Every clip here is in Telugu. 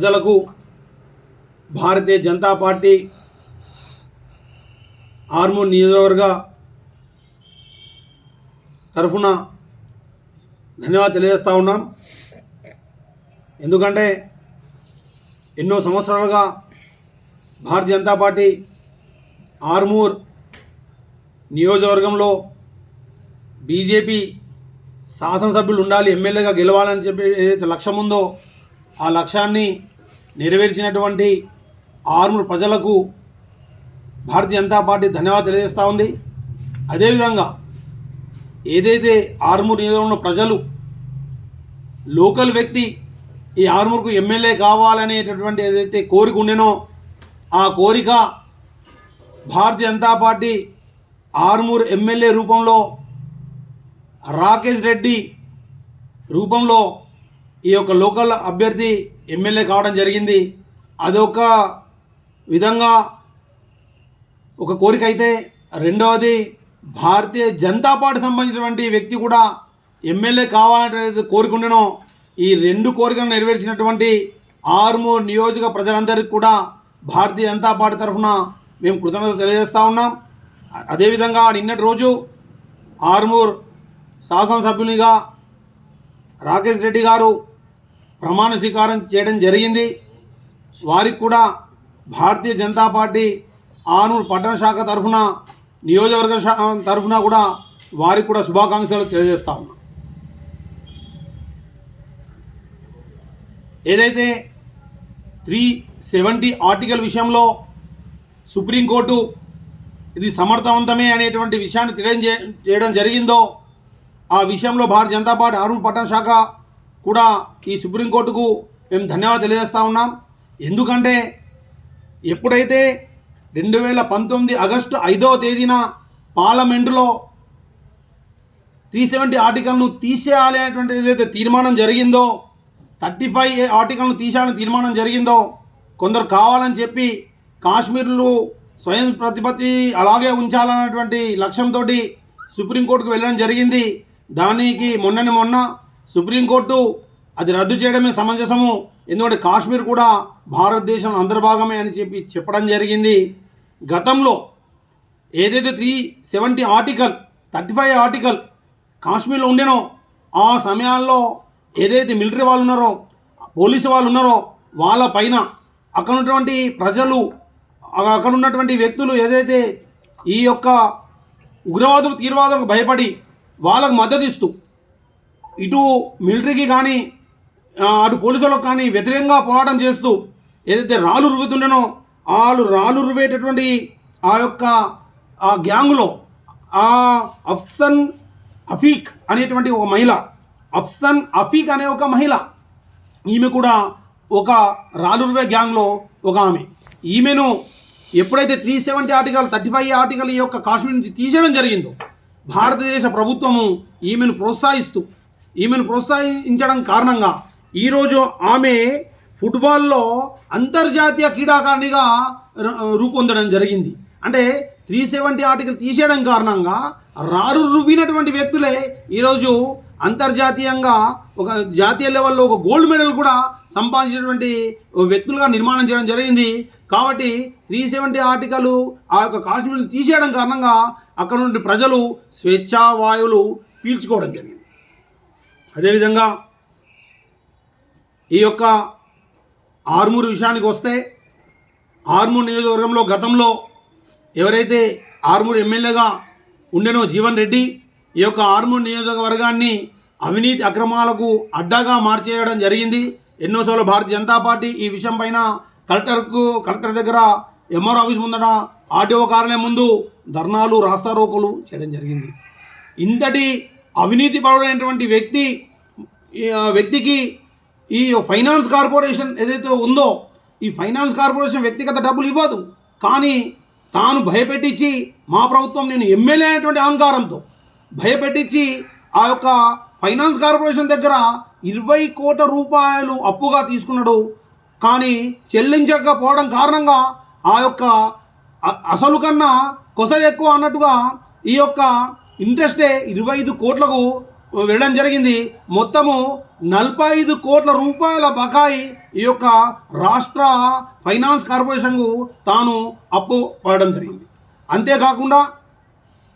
ప్రజలకు భారతీయ జనతా పార్టీ ఆర్మూర్ నియోజకవర్గ తరఫున ధన్యవాదాలు తెలియజేస్తూ ఉన్నాం. ఎందుకంటే ఎన్నో సంవత్సరాలుగా భారతీయ జనతా పార్టీ ఆర్మూర్ నియోజకవర్గంలో బీజేపీ శాసనసభ్యులు ఉండాలి ఎమ్మెల్యేగా గెలవాలని చెప్పి ఏదైతే లక్ష్యం ఉందో ఆ లక్ష్యాన్ని నెరవేర్చినటువంటి ఆర్మూర్ ప్రజలకు భారతీయ జనతా పార్టీ ధన్యవాదాలు తెలియజేస్తూ ఉంది. అదేవిధంగా ఏదైతే ఆర్మూర్ నియోజకవర్గంలో ప్రజలు లోకల్ వ్యక్తి ఈ ఆర్మూర్కు ఎమ్మెల్యే కావాలనేటటువంటి ఏదైతే కోరిక ఉండేనో ఆ కోరిక భారతీయ జనతా పార్టీ ఆర్మూర్ ఎమ్మెల్యే రూపంలో రాకేష్ రెడ్డి రూపంలో ఈ యొక్క లోకల్ అభ్యర్థి ఎమ్మెల్యే కావడం జరిగింది. అదొక విధంగా ఒక కోరిక అయితే. రెండవది భారతీయ జనతా పార్టీ సంబంధించినటువంటి వ్యక్తి కూడా ఎమ్మెల్యే కావాలనే కోరిక ఈ రెండు కోరికలను నెరవేర్చినటువంటి ఆర్మూర్ నియోజక ప్రజలందరికీ కూడా భారతీయ జనతా పార్టీ తరఫున మేము కృతజ్ఞత తెలియజేస్తూ ఉన్నాం. అదేవిధంగా నిన్నటి రోజు ఆర్మూర్ శాసనసభ్యునిగా రాకేష్ రెడ్డి గారు ప్రమాణ స్వీకారం చేయడం జరిగింది. వారికి కూడా భారతీయ జనతా పార్టీ ఆనూరు పట్టణ శాఖ తరఫున నియోజకవర్గ శాఖ తరఫున కూడా వారికి కూడా శుభాకాంక్షలు తెలియజేస్తా ఉన్నా. ఏదైతే త్రీ సెవెంటీ ఆర్టికల్ విషయంలో సుప్రీంకోర్టు ఇది సమర్థవంతమే అనేటువంటి విషయాన్ని తెలియజే చేయడం జరిగిందో ఆ విషయంలో భారతీయ జనతా పార్టీ ఆరూరు పట్టణ శాఖ కూడా ఈ సుప్రీంకోర్టుకు మేము ధన్యవాదాలు తెలియజేస్తూ ఉన్నాం. ఎందుకంటే ఎప్పుడైతే రెండు వేల పంతొమ్మిది ఆగస్టు ఐదవ తేదీన పార్లమెంటులో త్రీ సెవెంటీ ఆర్టికల్ను తీసేయాలి అనేటువంటి ఏదైతే తీర్మానం జరిగిందో థర్టీ ఫైవ్ ఏ ఆర్టికల్ను తీసేయాలని తీర్మానం జరిగిందో కొందరు కావాలని చెప్పి కాశ్మీర్లు స్వయం ప్రతిపత్తి అలాగే ఉంచాలన్నటువంటి లక్ష్యంతో సుప్రీంకోర్టుకు వెళ్ళడం జరిగింది. దానికి మొన్నని మొన్న సుప్రీంకోర్టు అది రద్దు చేయడమే సమంజసము. ఎందుకంటే కాశ్మీర్ కూడా భారతదేశం అంతర్భాగమే అని చెప్పి చెప్పడం జరిగింది. గతంలో ఏదైతే three seventy article thirty five article కాశ్మీర్లో ఉండేనో ఆ సమయాల్లో ఏదైతే మిలిటరీ వాళ్ళు ఉన్నారో పోలీసు వాళ్ళు ఉన్నారో వాళ్ళ పైన అక్కడ ఉన్నటువంటి ప్రజలు అక్కడ ఉన్నటువంటి వ్యక్తులు ఏదైతే ఈ యొక్క ఉగ్రవాదులు తీవ్రవాదులకు భయపడి వాళ్ళకు మద్దతు ఇస్తూ ఇటు మిలిటరీకి కానీ అటు పోలీసులకు కానీ వ్యతిరేకంగా పోరాటం చేస్తూ ఏదైతే రాళ్ళు రువ్వుతుండేనో వాళ్ళు రాళ్ళు రువ్వేటటువంటి ఆ యొక్క ఆ గ్యాంగులో ఆ అఫ్సన్ అఫీక్ అనేటువంటి ఒక మహిళ అఫ్సన్ అఫీక్ అనే ఒక మహిళ ఈమె కూడా ఒక రాలుర్వే గ్యాంగ్లో ఒక ఆమె. ఈమెను ఎప్పుడైతే three seventy article thirty five article ఈ యొక్క కాశ్మీర్ నుంచి తీసేయడం జరిగిందో భారతదేశ ప్రభుత్వము ఈమెను ప్రోత్సహిస్తూ ఈమెను ప్రోత్సహించడం కారణంగా ఈరోజు ఆమె ఫుట్బాల్లో అంతర్జాతీయ క్రీడాకారిణిగా రూపొందడం జరిగింది. అంటే త్రీ సెవెంటీ ఆర్టికల్ తీసేయడం కారణంగా రారు రువ్వినటువంటి వ్యక్తులే ఈరోజు అంతర్జాతీయంగా ఒక జాతీయ లెవెల్లో ఒక గోల్డ్ మెడల్ కూడా సంపాదించినటువంటి వ్యక్తులుగా నిర్మాణం చేయడం జరిగింది. కాబట్టి త్రీ సెవెంటీ ఆర్టికల్ ఆ యొక్క కాశ్మీర్ని తీసేయడం కారణంగా అక్కడ నుండి ప్రజలు స్వేచ్ఛా వాయువులు పీల్చుకోవడం జరిగింది. అదేవిధంగా ఈ యొక్క ఆర్మూరు విషయానికి వస్తే ఆర్మూర్ నియోజకవర్గంలో గతంలో ఎవరైతే ఆర్మూర్ ఎమ్మెల్యేగా ఉండెనో జీవన్ రెడ్డి ఈ యొక్క ఆర్మూర్ నియోజకవర్గాన్ని అవినీతి అక్రమాలకు అడ్డాగా మార్చేయడం జరిగింది. ఎన్నోసార్లు భారతీయ జనతా పార్టీ ఈ విషయం పైన కలెక్టర్కు కలెక్టర్ దగ్గర ఎంఆర్ ఆఫీస్ ముందట ఆర్టీఓ కార్యాలయం ముందు ధర్నాలు రాస్తారోకులు చేయడం జరిగింది. ఇంతటి అవినీతి పరుడైనటువంటి వ్యక్తి ఆ, వ్యక్తికి ఈ ఫైనాన్స్ కార్పొరేషన్ ఏదైతే ఉందో ఈ ఫైనాన్స్ కార్పొరేషన్ వ్యక్తిగత డబ్బులు ఇవ్వదు. కానీ తాను భయపెట్టించి మా ప్రభుత్వం నేను ఎమ్మెల్యే అనేటువంటి అహంకారంతో భయపెట్టించి ఆ యొక్క ఫైనాన్స్ కార్పొరేషన్ దగ్గర ఇరవై కోట్ల రూపాయలు అప్పుగా తీసుకున్నాడు. కానీ చెల్లించకపోవడం కారణంగా ఆ యొక్క అసలు కన్నా కొస ఎక్కువ అన్నట్టుగా ఈ యొక్క ఇంట్రెస్టే ఇరవై ఐదు కోట్లకు వెళ్ళడం జరిగింది. మొత్తము నలభై ఐదు కోట్ల రూపాయల బకాయి ఈ యొక్క రాష్ట్ర ఫైనాన్స్ కార్పొరేషన్కు తాను అప్పు పడడం జరిగింది. అంతేకాకుండా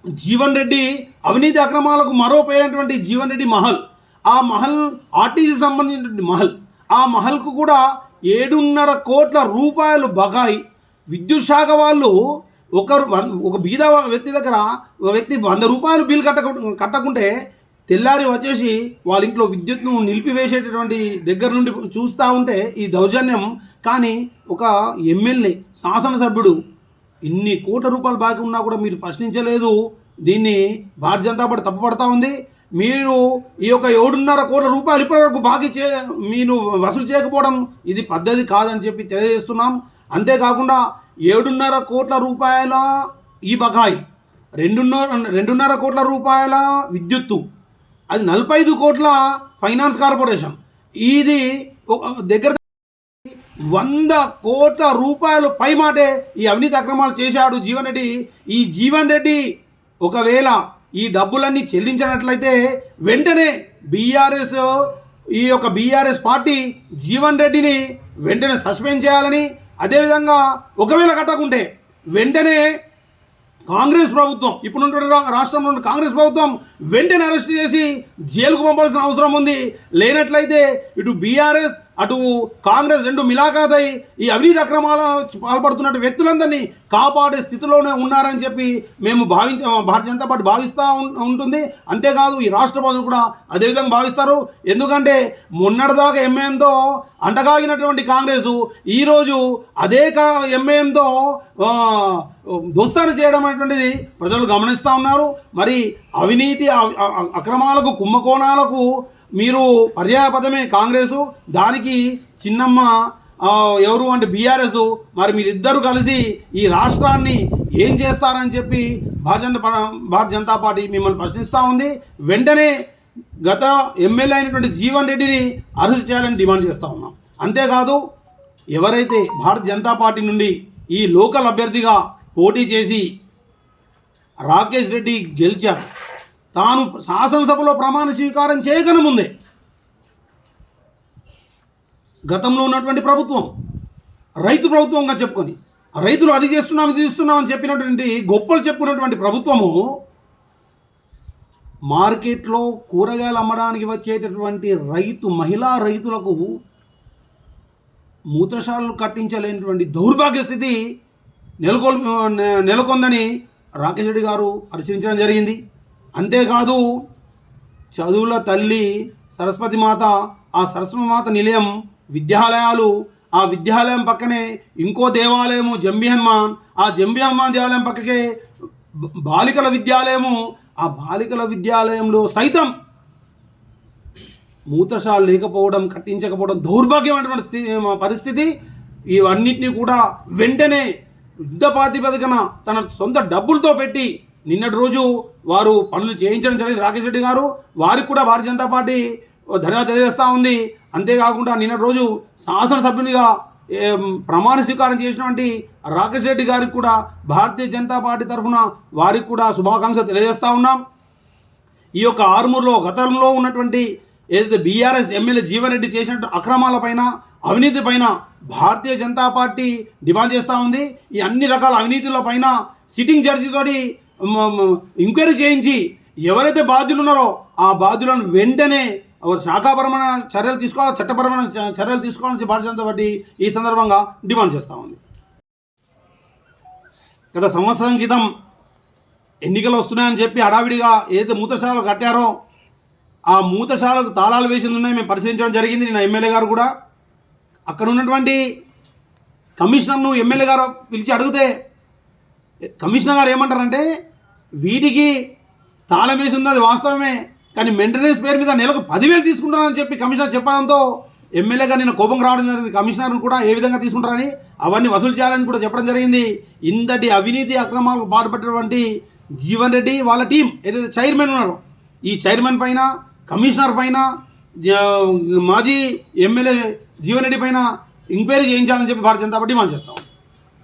జీవన్ రెడ్డి అవినీతి అక్రమాలకు మరో పేరైనటువంటి జీవన్ రెడ్డి మహల్ ఆ మహల్ ఆర్టీసీ సంబంధించినటువంటి మహల్ ఆ మహల్కు కూడా ఏడున్నర కోట్ల రూపాయలు బకాయి. విద్యుత్ శాఖ వాళ్ళు ఒకరు వన్- ఒక బీద వ్యక్తి దగ్గర ఒక వ్యక్తి వంద రూపాయలు బిల్ కట్ట కట్టకుంటే తెల్లారి వచ్చేసి వాళ్ళ ఇంట్లో విద్యుత్ను నిలిపివేసేటటువంటి దగ్గర నుండి చూస్తూ ఉంటే ఈ దౌర్జన్యం. కానీ ఒక ఎమ్మెల్యే శాసనసభ్యుడు ఇన్ని కోట్ల రూపాయలు బాకీ ఉన్నా కూడా మీరు ప్రశ్నించలేదు. దీన్ని భారతీయ జనతా పార్టీ తప్పుపడతా ఉంది. మీరు ఈ యొక్క ఏడున్నర కోట్ల రూపాయలు ఇప్పటివరకు బాకీ చే మీరు వసూలు చేయకపోవడం ఇది పద్ధతి కాదని చెప్పి తెలియజేస్తున్నాం. అంతేకాకుండా ఏడున్నర కోట్ల రూపాయల ఈ బకాయి రెండున్నర రెండున్నర కోట్ల రూపాయల విద్యుత్తు అది నలభై ఐదు కోట్ల ఫైనాన్స్ కార్పొరేషన్. ఇది దగ్గర వంద కోట్ల రూపాయలు పై మాటే ఈ అవినీతి అక్రమాలు చేశాడు జీవన్ రెడ్డి. ఈ జీవన్ రెడ్డి ఒకవేళ ఈ డబ్బులన్నీ చెల్లించినట్లయితే వెంటనే బీఆర్ఎస్ ఈ యొక్క బీఆర్ఎస్ పార్టీ జీవన్ రెడ్డిని వెంటనే సస్పెండ్ చేయాలని అదేవిధంగా ఒకవేళ కట్టకుంటే వెంటనే కాంగ్రెస్ ప్రభుత్వం ఇప్పుడు రా- రాష్ట్రంలో ఉన్న కాంగ్రెస్ ప్రభుత్వం వెంటనే అరెస్ట్ చేసి జైలుకు పంపాల్సిన అవసరం ఉంది. లేనట్లయితే ఇటు బీఆర్ఎస్ అటు కాంగ్రెస్ రెండు మిలాఖాతై ఈ అవినీతి అక్రమాల పాల్పడుతున్న వ్యక్తులందరినీ కాపాడే స్థితిలోనే ఉన్నారని చెప్పి మేము భావించ భారతీయ జనతా పార్టీ భావిస్తూ ఉంటుంది. అంతేకాదు ఈ రాష్ట్ర ప్రజలు కూడా అదేవిధంగా భావిస్తారు. ఎందుకంటే మొన్నటిదాకా ఎంఏఎంతో అంటగాగినటువంటి కాంగ్రెస్ ఈరోజు అదే కా ఎంఏఎంతో దోస్తాను చేయడం అనేటువంటిది ప్రజలు గమనిస్తూ ఉన్నారు. మరి అవినీతి అక్రమాలకు కుంభకోణాలకు మీరు పర్యాయపదమే కాంగ్రెసు దానికి చిన్నమ్మ ఎవరు అంటే బీఆర్ఎస్ మరి మీరిద్దరూ కలిసి ఈ రాష్ట్రాన్ని ఏం చేస్తారని చెప్పి భారతీయ భారత భారతీయ జనతా పార్టీ మిమ్మల్ని ప్రశ్నిస్తూ ఉంది. వెంటనే గత ఎమ్మెల్యే అయినటువంటి జీవన్ రెడ్డిని అరెస్ట్ చేయాలని డిమాండ్ చేస్తూ ఉన్నాం. అంతేకాదు ఎవరైతే భారతీయ జనతా పార్టీ నుండి ఈ లోకల్ అభ్యర్థిగా పోటీ చేసి రాకేష్ రెడ్డి గెలిచారు తాను శాసనసభలో ప్రమాణ స్వీకారం చేయకనే ముందే గతంలో ఉన్నటువంటి ప్రభుత్వం రైతు ప్రభుత్వంగా చెప్పుకొని రైతులు అది చేస్తున్నాం ఇది చేస్తున్నామని చెప్పినటువంటి గొప్పలు చెప్పుకున్నటువంటి ప్రభుత్వము మార్కెట్లో కూరగాయలు అమ్మడానికి వచ్చేటటువంటి రైతు మహిళా రైతులకు మూత్రశాలలు కట్టించలేనటువంటి దౌర్భాగ్య స్థితి నెలకొల్ నెలకొందని రాకేష్ రెడ్డి గారు పరిశీలించడం జరిగింది. అంతేకాదు చదువుల తల్లి సరస్వతి మాత ఆ సరస్వతి మాత నిలయం విద్యాలయాలు ఆ విద్యాలయం పక్కనే ఇంకో దేవాలయము జంబి హనుమాన్ ఆ జంబి హనుమాన్ దేవాలయం పక్కకే బాలికల విద్యాలయము ఆ బాలికల విద్యాలయంలో సైతం మూత్రశాలు లేకపోవడం కట్టించకపోవడం దౌర్భాగ్యమైనటువంటి స్థితి పరిస్థితి. ఇవన్నిటిని కూడా వెంటనే యుద్ధ ప్రాతిపదికన తన సొంత డబ్బులతో పెట్టి నిన్నటి రోజు వారు పనులు చేయించడం జరిగింది. రాకేష్ రెడ్డి గారు వారికి కూడా భారతీయ జనతా పార్టీ ధన్యవాదాలు తెలియజేస్తూ ఉంది. అంతేకాకుండా నిన్నటి రోజు శాసనసభ్యునిగా ప్రమాణ స్వీకారం చేసినటువంటి రాకేష్ రెడ్డి గారికి కూడా భారతీయ జనతా పార్టీ తరఫున వారికి కూడా శుభాకాంక్షలు తెలియజేస్తూ ఉన్నాం. ఈ యొక్క ఆరుమూరులో గతంలో ఉన్నటువంటి ఏదైతే బీఆర్ఎస్ ఎమ్మెల్యే జీవన్రెడ్డి రెడ్డి చేసినట్టు అక్రమాలపైన అవినీతి పైన భారతీయ జనతా పార్టీ డిమాండ్ చేస్తూ ఉంది. ఈ అన్ని రకాల అవినీతుల పైన సిట్టింగ్ జడ్జితోటి ఎంక్వైరీ చేయించి ఎవరైతే బాధ్యులు ఉన్నారో ఆ బాధ్యులను వెంటనే శాఖాపరమైన చర్యలు తీసుకోవాలి చట్టపరమైన చ- చర్యలు తీసుకోవాలని చెప్పి భారతీయ జనతా పార్టీ ఈ సందర్భంగా డిమాండ్ చేస్తూ ఉంది. గత సంవత్సరం క్రితం ఎన్నికలు వస్తున్నాయని చెప్పి హడావిడిగా ఏదైతే మూతశాలలు కట్టారో ఆ మూతశాలకు తాళాలు వేసింది ఉన్నాయి మేము పరిశీలించడం జరిగింది. నేను ఎమ్మెల్యే గారు కూడా. అక్కడ ఉన్నటువంటి కమిషనర్ను ఎమ్మెల్యే గారు పిలిచి అడిగితే కమిషనర్ గారు ఏమంటారంటే వీటికి తాళం వేసి ఉంది అది వాస్తవమే కానీ మెయింటెనెన్స్ పేరు మీద నెలకు పదివేలు తీసుకుంటారని చెప్పి కమిషనర్ చెప్పడంతో ఎమ్మెల్యే గారు నేను కోపం రావడం జరిగింది. కమిషనర్ను కూడా ఏ విధంగా తీసుకుంటారని అవన్నీ వసూలు చేయాలని కూడా చెప్పడం జరిగింది. ఇంతటి అవినీతి అక్రమాలకు పాటుపడినటువంటి జీవన్ రెడ్డి వాళ్ళ టీం ఏదైతే చైర్మన్ ఉన్నారో ఈ చైర్మన్ పైన కమిషనర్ పైన మాజీ ఎమ్మెల్యే జీవన్ రెడ్డి పైన ఎంక్వైరీ చేయించాలని చెప్పి భారతీయ జనతా పార్టీ మనం చేస్తాం